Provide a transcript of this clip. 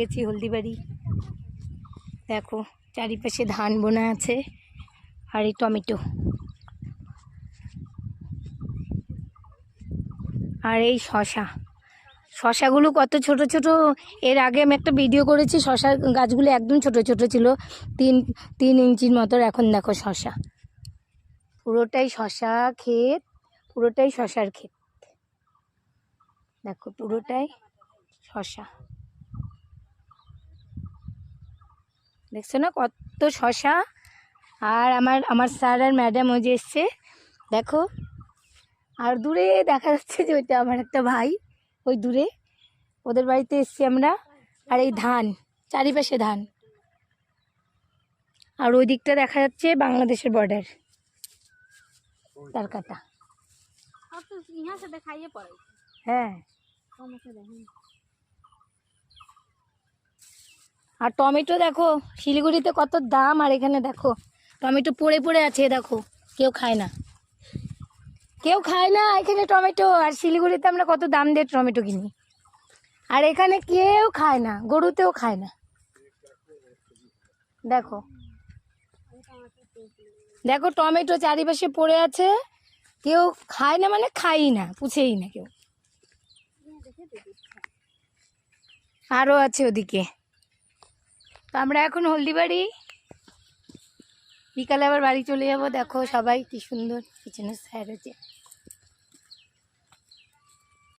গেছি হলদিবাড়ি। দেখো চারিপাশে ধান বোনা আছে আর এই টমেটো। আর এই শশা। শশাগুলো কত ছোট ছোট, এর আগে আমি একটা ভিডিও করেছি, শশা গাছগুলো একদম ছোট ছোট ছিল, তিন তিন ইঞ্চির মতো, এখন দেখো শশা। পুরোটাই শশা ক্ষেত, পুরোটাই শশার ক্ষেত। দেখো, পুরোটাই শশা। দেখছ না কত শশা? আর আমার আমার স্যার আর ম্যাডাম ওই যে এসছে, দেখো। আর দূরে দেখা যাচ্ছে যে ওইটা আমার একটা ভাই, ওই দূরে। ওদের বাড়িতে এসছি আমরা। আর এই ধান, চারিপাশে ধান। আর ওই দিকটা দেখা যাচ্ছে বাংলাদেশের বর্ডার তার কাটা হ্যাঁ। আর টমেটো দেখো, শিলিগুড়িতে কত দাম, আর এখানে দেখো, টমেটো পড়ে পড়ে আছে, দেখো। কেউ খায় না। কেউ খায় না, এখানে টমেটো আর শিলিগুড়িতে আমরা কত দাম দিয়ে টমেটো কিনি। আর এখানে কেউ খায় না, গরুতেও খায় না। দেখো। দেখো টমেটো চারিপাশে পড়ে আছে, কেউ খায় না মানে খাই না, পুছেই না কেউ। আরও আছে ওদিকে। তো আমরা এখন হলদিবাড়ি। বিকালে আবার বাড়ি চলে যাব। দেখো সবাই কি সুন্দর পিছনে স্যার আছে